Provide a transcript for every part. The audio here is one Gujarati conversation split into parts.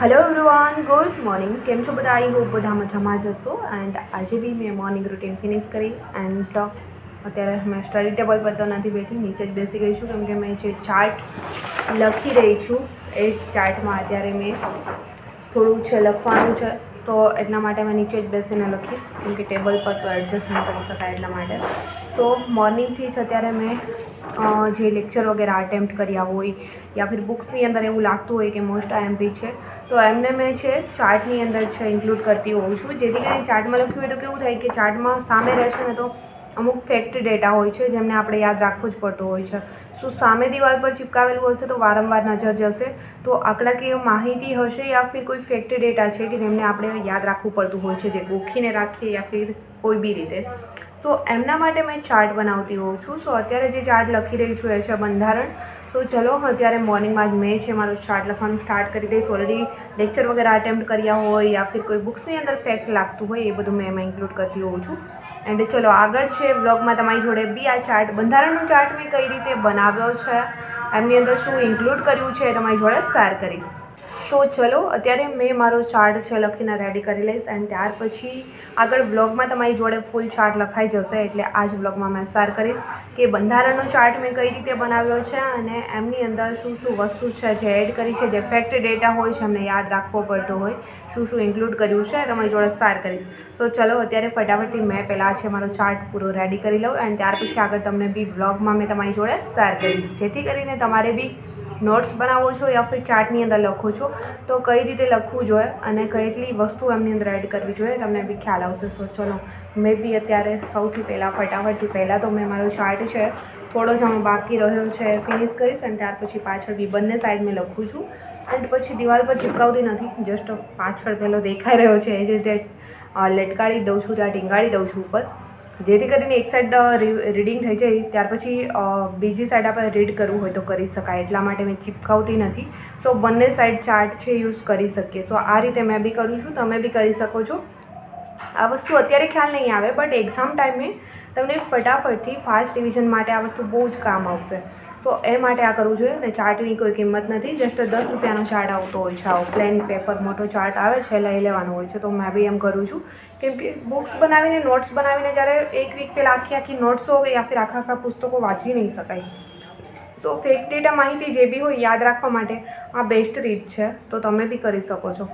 હેલો એવરીવન ગુડ મોર્નિંગ કેમ છો બધા? આઈ હોપ બધા મજામાં જ હશો. એન્ડ આજે બી મેં મોર્નિંગ રૂટીન ફિનિશ કરી એન્ડ અત્યારે મેં સ્ટડી ટેબલ પર તો નથી બેઠી, નીચે જ બેસી ગઈ છું કેમકે મેં જે ચાર્ટ લખી રહી છું, એ જ ચાર્ટમાં અત્યારે મેં થોડું છે લખવાનું છે. તો એટલા માટે મેં નીચે જ બેસીને લખીશ કેમકે ટેબલ પર તો એડજસ્ટ ન કરી શકાય એટલા માટે. તો મોર્નિંગથી જ અત્યારે મેં જે લેક્ચર વગેરે અટેમ્પ્ટ કર્યા હોય, યા ફિર બુક્સની અંદર એવું લાગતું હોય કે મોસ્ટ આઈએમપી છે તો એમને મેં છે ચાર્ટની અંદર છે ઇન્ક્લુડ કરતી હોઉં છું. જેથી કરીને ચાર્ટમાં લખ્યું હોય તો કેવું થાય કે ચાર્ટમાં સામે રહેશે ને તો અમુક ફેક્ટ ડેટા હોય છે જેમને આપણે યાદ રાખવું જ પડતું હોય છે. શું સામે દિવાલ પર ચિપકાવેલું હશે તો વારંવાર નજર જશે. તો આંકડાકીય માહિતી હશે યા ફિર કોઈ ફેક્ટ ડેટા છે કે જેમને આપણે યાદ રાખવું પડતું હોય છે, જે ગોખીને રાખીએ યા ફિર કોઈ બી રીતે. સો એમના માટે મેં ચાર્ટ બનાવતી હોઉં છું. સો અત્યારે જે ચાર્ટ લખી રહી છું એ છે બંધારણ. સો ચલો, અત્યારે મોર્નિંગમાં જ મેં છે મારું ચાર્ટ લખવાનું સ્ટાર્ટ કરી દઈશ. ઓલરેડી લેક્ચર વગેરે અટેમ્પ્ટ કર્યા હોય યા ફિર કોઈ બુક્સની અંદર ફેક્ટ લાગતું હોય એ બધું મેં એમાં ઇન્ક્લુડ કરતી હોઉં છું. એન્ડ ચલો, આગળ છે વ્લોગમાં તમારી જોડે બી આ ચાર્ટ બંધારણનો ચાર્ટ મેં કઈ રીતે બનાવ્યો છે, એમની અંદર શું ઇન્ક્લુડ કર્યું છે તમારી જોડે શેર કરીશ. સો ચલો, અત્યારે મેં મારો ચાર્ટ છે લખીને રેડી કરી લઈશ એન્ડ ત્યાર પછી આગળ વ્લોગમાં તમારી જોડે ફૂલ ચાર્ટ લખાઈ જશે એટલે આ જ વ્લોગમાં મેં શેર કરીશ કે બંધારણનો ચાર્ટ મેં કઈ રીતે બનાવ્યો છે અને એમની અંદર શું શું વસ્તુ છે જે એડ કરી છે, જે ફેક્ટ ડેટા હોય છે, એમને યાદ રાખવો પડતો હોય, શું શું ઇન્ક્લુડ કર્યું છે, તમારી જોડે શેર કરીશ. સો ચલો, અત્યારે ફટાફટથી મેં પહેલાં છે મારો ચાર્ટ પૂરો રેડી કરી લઉં એન્ડ ત્યાર પછી આગળ તમને બી વ્લોગમાં મેં તમારી જોડે શેર કરીશ. જેથી કરીને તમારે બી નોટ્સ બનાવો છો યા ફિર ચાર્ટની અંદર લખો છો? તો કઈ રીતે લખવું જોઈએ અને કેટલી વસ્તુ એમની અંદર એડ કરવી જોઈએ તમને બી ખ્યાલ આવશે. સો ચલો, મેં બી અત્યારે સૌથી પહેલાં, ફટાફટથી પહેલાં તો મેં મારો ચાર્ટ છે, થોડો જ આમાં બાકી રહ્યો છે ફિનિશ કરીશ અને ત્યાર પછી પાછળ બી બંને સાઈડ મેં લખું છું. એન્ડ પછી દિવાલ પર ચીપકાવતી નથી જસ્ટ પાછળ પહેલો દેખાઈ રહ્યો છે, એ જ રીતે લટકાડી દઉં છું, ત્યાં ટીંગાડી દઉં છું ઉપર. જેથી કરીને એક સાઈડ રીડિંગ થઈ જાય, ત્યાર પછી બીજી સાઈડ આપણે રીડ કરવું હોય તો કરી શકાય, એટલા માટે મેં ચિપકાવતી નથી. સો બંને સાઈડ ચાર્ટ છે યુઝ કરી શકીએ. સો આ રીતે મેં બી કરું છું, તમે બી કરી શકો છો. આ વસ્તુ અત્યારે ખ્યાલ નહીં આવે બટ એક્ઝામ ટાઈમે તમને ફટાફટથી ફાસ્ટ રિવિઝન માટે આ વસ્તુ બહુ જ કામ આવશે. સો એ માટે આ કરવું જોઈએ અને ચાર્ટની કોઈ કિંમત નથી. જસ્ટ દસ રૂપિયાનો ચાર્ટ આવતો હોય છે. આવો પ્લેન પેપર મોટો ચાર્ટ આવે છે, લઈ લેવાનો હોય છે. તો મેં બી એમ કરું છું કેમ કે બુક્સ બનાવીને નોટ્સ બનાવીને જ્યારે એક વીક પહેલાં આખી આખી નોટ્સો યા ફિર આખા આખા પુસ્તકો વાંચી નહીં શકાય. સો ફેક ડેટા માહિતી જે બી હોય, યાદ રાખવા માટે આ બેસ્ટ રીત છે. તો તમે બી કરી શકો છો.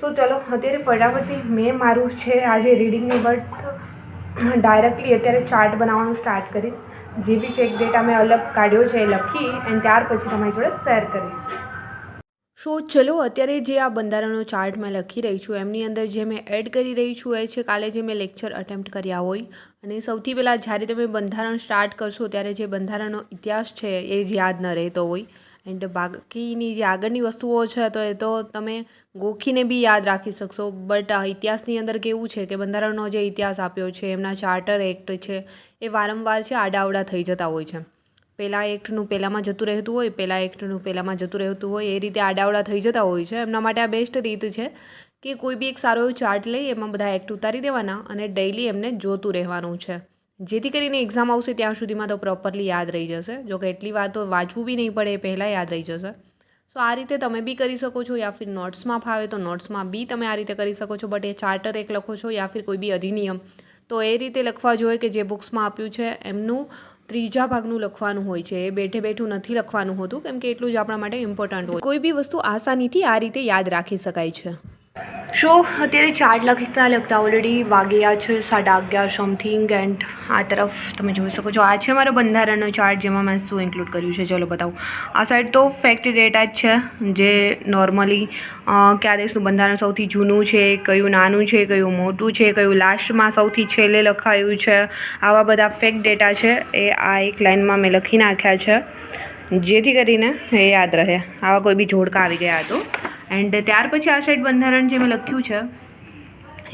સો ચલો, અત્યારે ફટાફટથી મેં મારું છે આજે રીડિંગની બટ ડાયરેક્ટલી અત્યારે ચાર્ટ બનાવવાનું સ્ટાર્ટ કરીશ. જે બી ફેક ડેટા મેં અલગ કાઢ્યો છે એ લખી એન્ડ ત્યાર પછી તમારી જોડે શેર કરીશ. સો ચલો, અત્યારે જે આ બંધારણનો ચાર્ટ મેં લખી રહી છું, એમની અંદર જે મેં એડ કરી રહી છું એ છે કાલે જે મેં લેક્ચર અટેમ્પ્ટ કર્યા હોય. અને સૌથી પહેલાં જ્યારે તમે બંધારણ સ્ટાર્ટ કરશો, ત્યારે જે બંધારણનો ઇતિહાસ છે એ જ યાદ ન રહેતો હોય. એન્ડ બાકીની જે આગળની વસ્તુઓ છે, તો એ તો તમે ગોખીને બી યાદ રાખી શકશો. બટ ઇતિહાસની અંદર કેવું છે કે બંધારણનો જે ઇતિહાસ આપ્યો છે, એમના ચાર્ટર એક્ટ છે, એ વારંવાર છે આડાવડા થઈ જતા હોય છે. પહેલાં એક્ટનું પહેલાંમાં જતું રહેતું હોય પહેલાં એક્ટનું પહેલાંમાં જતું રહેતું હોય, એ રીતે આડાવડા થઈ જતા હોય છે. એમના માટે આ બેસ્ટ રીત છે કે કોઈ બી એક સારો એવો ચાર્ટ લઈ એમાં બધા એક્ટ ઉતારી દેવાના અને ડેઈલી એમને જોતું રહેવાનું છે. જેથી કરીને એક્ઝામ આવશે ત્યાં સુધીમાં તો પ્રોપરલી યાદ રહી જશે. જો કે એટલી વાર તો વાંચવું બી નહીં પડે, એ પહેલાં યાદ રહી જશે. સો આ રીતે તમે બી કરી શકો છો યા ફિર નોટ્સમાં ફાવે તો નોટ્સમાં બી તમે આ રીતે કરી શકો છો. બટ એ ચાર્ટર એક લખો છો યા ફિર કોઈ બી અધિનિયમ. તો એ રીતે લખવા જોઈએ કે જે બુક્સમાં આપ્યું છે, એમનું ત્રીજા ભાગનું લખવાનું હોય છે. એ બેઠે બેઠું નથી લખવાનું હોતું, કેમ કે એટલું જ આપણા માટે ઇમ્પોર્ટન્ટ હોય. કોઈ બી વસ્તુ આસાનીથી આ રીતે યાદ રાખી શકાય છે. શો અત્યારે ચાર્ટ લખતા લખતા ઓલરેડી વાગ્યા છે, સાડા અગિયાર સમથિંગ એન્ડ આ તરફ તમે જોઈ શકો છો. આ છે મારો બંધારણનો ચાર્ટ જેમાં મેં શું ઇન્ક્લુડ કર્યું છે, ચલો બતાવું. આ સાઈડ તો ફેક્ટ ડેટા જ છે, જે નોર્મલી કયા દેશનું બંધારણ સૌથી જૂનું છે, કયું નાનું છે, કયું મોટું છે, કયું લાસ્ટમાં સૌથી છેલ્લે લખાયું છે, આવા બધા ફેક્ટ ડેટા છે, એ આ એક લાઇનમાં મેં લખી નાખ્યા છે. જેથી કરીને એ યાદ રહે. આવા કોઈ બી જોડકા આવી ગયા તો. એન્ડ ત્યાર પછી આ સાઈડ બંધારણ જે મેં લખ્યું છે,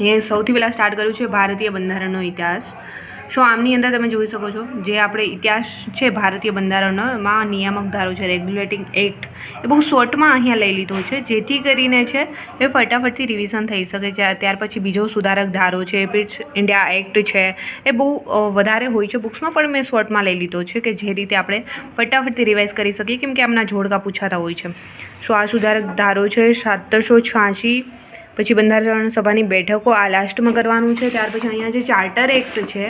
એ સૌથી પહેલાં સ્ટાર્ટ કર્યું છે ભારતીય બંધારણનો ઇતિહાસ. સો આમની અંદર તમે જોઈ શકો છો, જે આપણે ઇતિહાસ છે ભારતીય બંધારણનો, એમાં નિયામક ધારો છે રેગ્યુલેટિંગ એક્ટ એ બહુ શોર્ટમાં અહીંયા લઈ લીધો છે, જેથી કરીને છે, એ ફટાફટથી રિવિઝન થઈ શકે છે. ત્યાર પછી બીજો સુધારક ધારો છે પિટ્સ ઇન્ડિયા એક્ટ છે, એ બહુ વધારે હોય છે બુક્સમાં, પણ મેં શોર્ટમાં લઈ લીધો છે કે જે રીતે આપણે ફટાફટથી રિવાઇઝ કરી શકીએ, કેમ કે આમના જોડકા પૂછાતા હોય છે. સો આ સુધારક ધારો છે સત્તરસો છ્યાસી પછી બંધારણ સભાની બેઠકો આ લાસ્ટમાં કરવાનું છે. ત્યાર પછી અહીંયા જે ચાર્ટર એક્ટ છે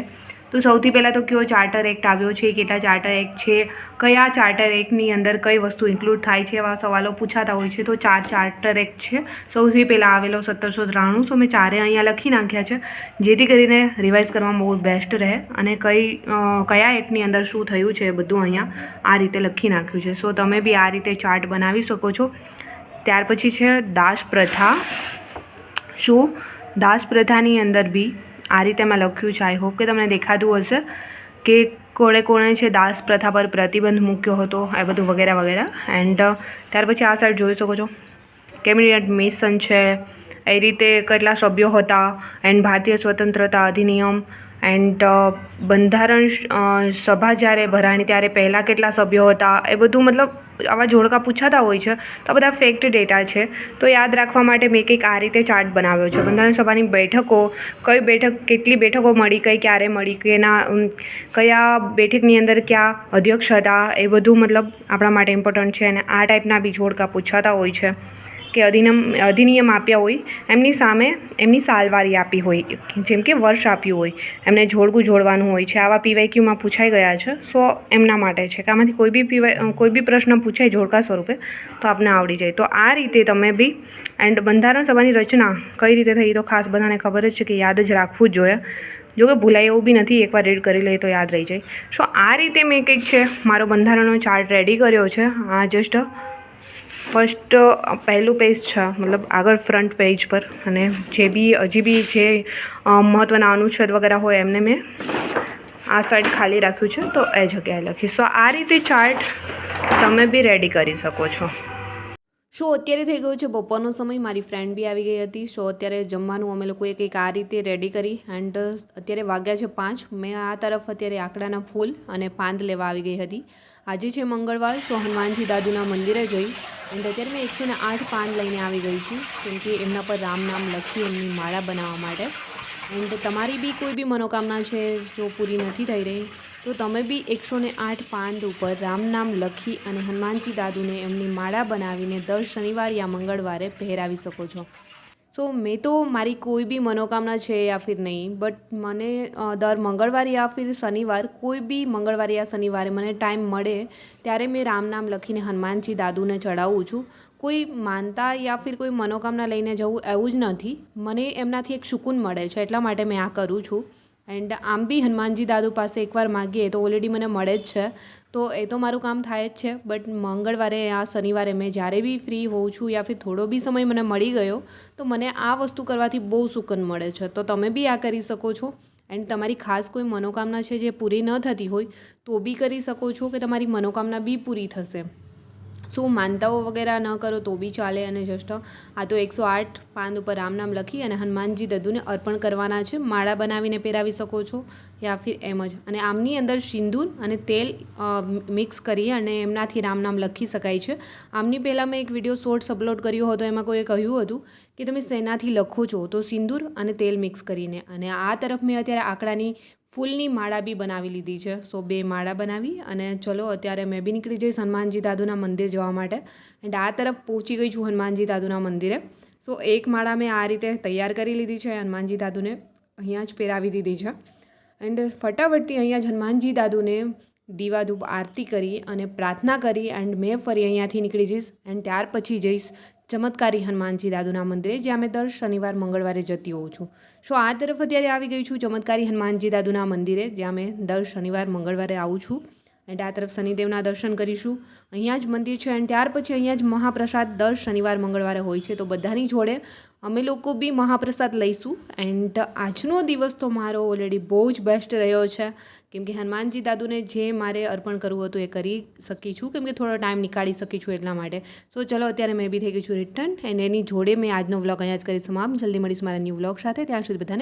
તો સૌથી પહેલાં તો કયો ચાર્ટર એક્ટ આવ્યો છે, કેટલા ચાર્ટર એક્ટ છે, કયા ચાર્ટર એક્ટની અંદર કઈ વસ્તુ ઇન્ક્લુડ થાય છે, એવા સવાલો પૂછાતા હોય છે. તો ચાર ચાર્ટર એક્ટ છે. સૌથી પહેલાં આવેલો સત્તરસો ત્રાણું, સો મેં ચારે અહીંયા લખી નાખ્યા છે. જેથી કરીને રિવાઇઝ કરવામાં બહુ બેસ્ટ રહે અને કઈ કયા એક્ટની અંદર શું થયું છે બધું અહીંયા આ રીતે લખી નાખ્યું છે. સો તમે બી આ રીતે ચાર્ટ બનાવી શકો છો. ત્યાર પછી છે દાસ પ્રથા શું? દાસ પ્રથાની અંદર બી આ રીતે મેં લખ્યું છે. આઈ હોપ કે તમને દેખાતું હશે કે કોણે કોણે છે દાસ પ્રથા પર પ્રતિબંધ મૂક્યો હતો, એ બધું વગેરે વગેરે. એન્ડ ત્યાર પછી આ સાઈડ જોઈ શકો છો. કેબિનેટ મિશન છે, એ રીતે કેટલા સભ્યો હતા. એન્ડ ભારતીય સ્વતંત્રતા અધિનિયમ એન્ડ બંધારણ સભા જ્યારે ભરાણી ત્યારે પહેલાં કેટલા સભ્યો હતા, એ બધું મતલબ આવા જોડકા પૂછાતા હોય છે, તો આ બધા ફેક્ટ ડેટા છે. તો યાદ રાખવા માટે મેં કંઈક આ રીતે ચાર્ટ બનાવ્યો છે. બંધારણ સભાની બેઠકો, કઈ બેઠક, કેટલી બેઠકો મળી, કઈ ક્યારે મળી, કેના કયા બેઠકની અંદર ક્યાં અધ્યક્ષ હતા, એ બધું મતલબ આપણા માટે ઇમ્પોર્ટન્ટ છે અને આ ટાઈપના બી જોડકા પૂછાતા હોય છે. કે અધિનિયમ અધિનિયમ આપ્યા હોય, એમની સામે એમની સાલવારી આપી હોય, જેમ કે વર્ષ આપ્યું હોય, એમને જોડકું જોડવાનું હોય છે. આવા પીવાયક્યુમાં પૂછાઈ ગયા છે, સો એમના માટે છે. કે આમાંથી કોઈ બી પીવાય કોઈ બી પ્રશ્ન પૂછાય જોડકા સ્વરૂપે, તો આપને આવડી જાય. તો આ રીતે તમે બી, એન્ડ બંધારણ સભાની રચના કઈ રીતે થઈ તો ખાસ બધાને ખબર જ છે કે યાદ જ રાખવું જ જોઈએ. જો કે ભૂલાય એવું બી નથી, એકવાર રીડ કરી લઈએ તો યાદ રહી જાય. સો આ રીતે મેં કંઈક છે, મારો બંધારણનો ચાર્ટ રેડી કર્યો છે. આ જસ્ટ ફર્સ્ટ પહેલું પેજ છે, મતલબ આગળ ફ્રન્ટ પેજ પર. અને જે બી, હજી બી જે મહત્ત્વના અનુચ્છેદ વગેરે હોય એમને મેં આ સાઈડ ખાલી રાખ્યું છે. તો એ જગ્યાએ લખીશ. તો આ રીતે ચાર્ટ તમે બી રેડી કરી શકો છો. શો અત્યારે થઈ ગયો છે? બપોરનો સમય મારી ફ્રેન્ડ બી આવી ગઈ હતી. શો અત્યારે જમવાનું અમે લોકોએ કંઈક આ રીતે રેડી કરી એન્ડ અત્યારે વાગ્યા છે પાંચ. મેં આ તરફ અત્યારે આંકડાના ફૂલ અને પાંદ લેવા આવી ગઈ હતી. આજે છે મંગળવાર તો હનુમાનજી દાદુના મંદિરે જઈ એન્ડ અત્યારે મેં એકસો ને આઠ પાંદ લઈને આવી ગઈ છું, કેમ કે એમના પર રામ નામ લખી એમની માળા બનાવવા માટે. એન્ડ તમારી બી કોઈ બી મનોકામના છે, જો પૂરી નથી થઈ રહી તો તમે બી એકસો ને આઠ પાંદ ઉપર રામ નામ લખી અને હનુમાનજી દાદુને એમની માળા બનાવીને દર શનિવાર યા મંગળવારે પહેરાવી શકો છો. સો મેં તો મારી કોઈ બી મનોકામના છે યા ફિર નહીં બટ મને દર મંગળવાર યા ફિર શનિવાર, કોઈ બી મંગળવાર યા શનિવારે મને ટાઈમ મળે, ત્યારે મેં રામ નામ લખીને હનુમાનજી દાદુને ચડાવું છું. કોઈ માનતા યા ફિર કોઈ મનોકામના લઈને જવું એવું જ નથી. મને એમનાથી એક સુકૂન મળે છે, એટલા માટે મેં આ કરું છું. એન્ડ આમ બી હનુમાનજી દાદુ પાસે એકવાર માગીએ તો ઓલરેડી મને મળે જ છે. તો એ તો મારું કામ થાય જ છે. બટ મંગળવારે આ શનિવારે મેં જ્યારે બી ફ્રી હોઉં છું યા ફિર થોડો બી સમય મને મળી ગયો તો મને આ વસ્તુ કરવાથી બહુ સુકન મળે છે. તો તમે બી આ કરી શકો છો. એન્ડ તમારી ખાસ કોઈ મનોકામના છે જે પૂરી ન થતી હોય તો બી કરી શકો છો કે તમારી મનોકામના બી પૂરી થશે. સો માનતાઓ વગેરે ન કરો તો બી ચાલે અને જસ્ટ આ તો એકસો આઠ પાન ઉપર રામ નામ લખી અને હનુમાનજી દદ્દુને અર્પણ કરવાના છે. માળા બનાવીને પહેરાવી શકો છો યા ફિર એમ જ. અને આમની અંદર સિંદૂર અને તેલ મિક્સ કરી અને એમનાથી રામ નામ લખી શકાય છે. આમની પહેલાં મેં એક વીડિયો શોર્ટ્સ અપલોડ કર્યો હતો, એમાં કોઈએ કહ્યું હતું કે તમે શેનાથી લખો છો તો સિંદૂર અને તેલ મિક્સ કરીને. અને આ તરફ મેં અત્યારે આંકડાની ફૂલની માળા બી બનાવી લીધી છે. સો, બે માળા બનાવી અને ચલો, અત્યારે મેં બી નીકળી જઈશ હનુમાનજી દાદુના મંદિર જવા માટે. એન્ડ આ તરફ પહોંચી ગઈ છું હનુમાનજી દાદુના મંદિરે. સો, એક માળા મેં આ રીતે તૈયાર કરી લીધી છે. હનુમાનજી દાદુને અહીંયા જ પહેરાવી દીધી છે. એન્ડ ફટાફટથી અહીંયા જ હનુમાનજી દાદુને દીવાધૂપ આરતી કરી અને પ્રાર્થના કરી. એન્ડ મેં ફરી અહીંયાથી નીકળી જઈશ. એન્ડ ત્યાર પછી જઈશ ચમત્કારી હનુમાનજી દાદુના મંદિરે, જ્યાં મેં દર શનિવાર મંગળવારે જતી હોઉં છું. સો આ તરફ અત્યારે આવી ગઈ છું? ચમત્કારી હનુમાનજી દાદુના મંદિરે, જ્યાં મેં દર શનિવાર મંગળવારે આવું છું. એન્ડ આ તરફ શનિદેવના દર્શન કરીશું. અહીંયા જ મંદિર છે એન્ડ ત્યાર પછી અહીંયા જ મહાપ્રસાદ દર શનિવાર, મંગળવારે હોય છે. તો બધાની જોડે અમે લોકો બી મહાપ્રસાદ લઈશું. એન્ડ આજનો દિવસ તો મારો ઓલરેડી બહુ જ બેસ્ટ રહ્યો છે. કેમ કે હનુમાનજી દાદુને જે મારે અર્પણ કરવું હતું એ કરી શકી છું. કેમ કે થોડો ટાઈમ નીકાળી શકી છું એટલા માટે. સો ચલો, અત્યારે મેં બી થઈ ગઈ છું રિટર્ન એન્ડ એની જોડે મેં આજનો વ્લોગ અહીંયા જ કરી સમાપ્ત. જલ્દી મળીશું મારા ન્યૂ વ્લોગ સાથે. ત્યાં સુધી બધાને